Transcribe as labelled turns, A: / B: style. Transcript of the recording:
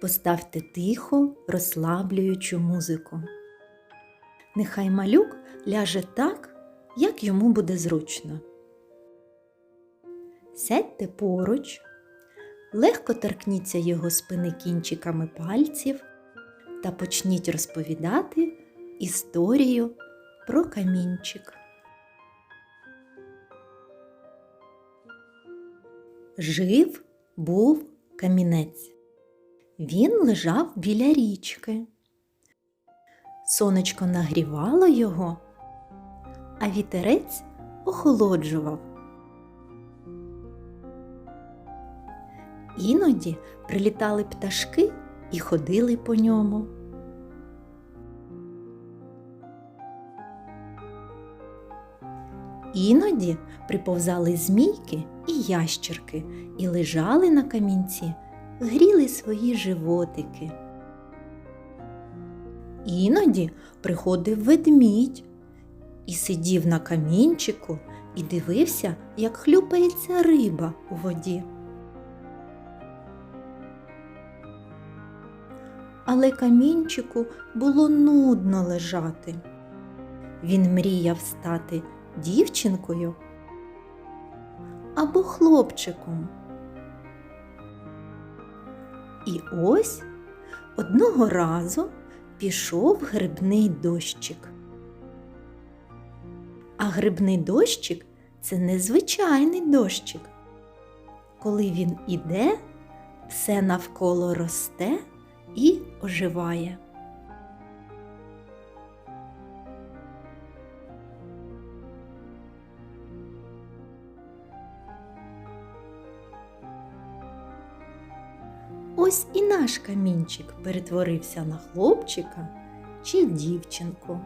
A: поставте тихо, розслаблюючу музику. Нехай малюк ляже так, як йому буде зручно. Сядьте поруч, легко торкніться його спини кінчиками пальців та почніть розповідати історію про камінчик. Жив був камінець. Він лежав біля річки. Сонечко нагрівало його, а вітерець охолоджував. Іноді прилітали пташки і ходили по ньому. Іноді приповзали змійки і ящерки і лежали на камінці, гріли свої животики. Іноді приходив ведмідь і сидів на камінчику і дивився, як хлюпається риба у воді. Але камінчику було нудно лежати. Він мріяв стати дівчинкою або хлопчиком. І ось одного разу пішов грибний дощик. А грибний дощик це незвичайний дощик. Коли він іде, все навколо росте і оживає. Ось і наш камінчик перетворився на хлопчика чи дівчинку.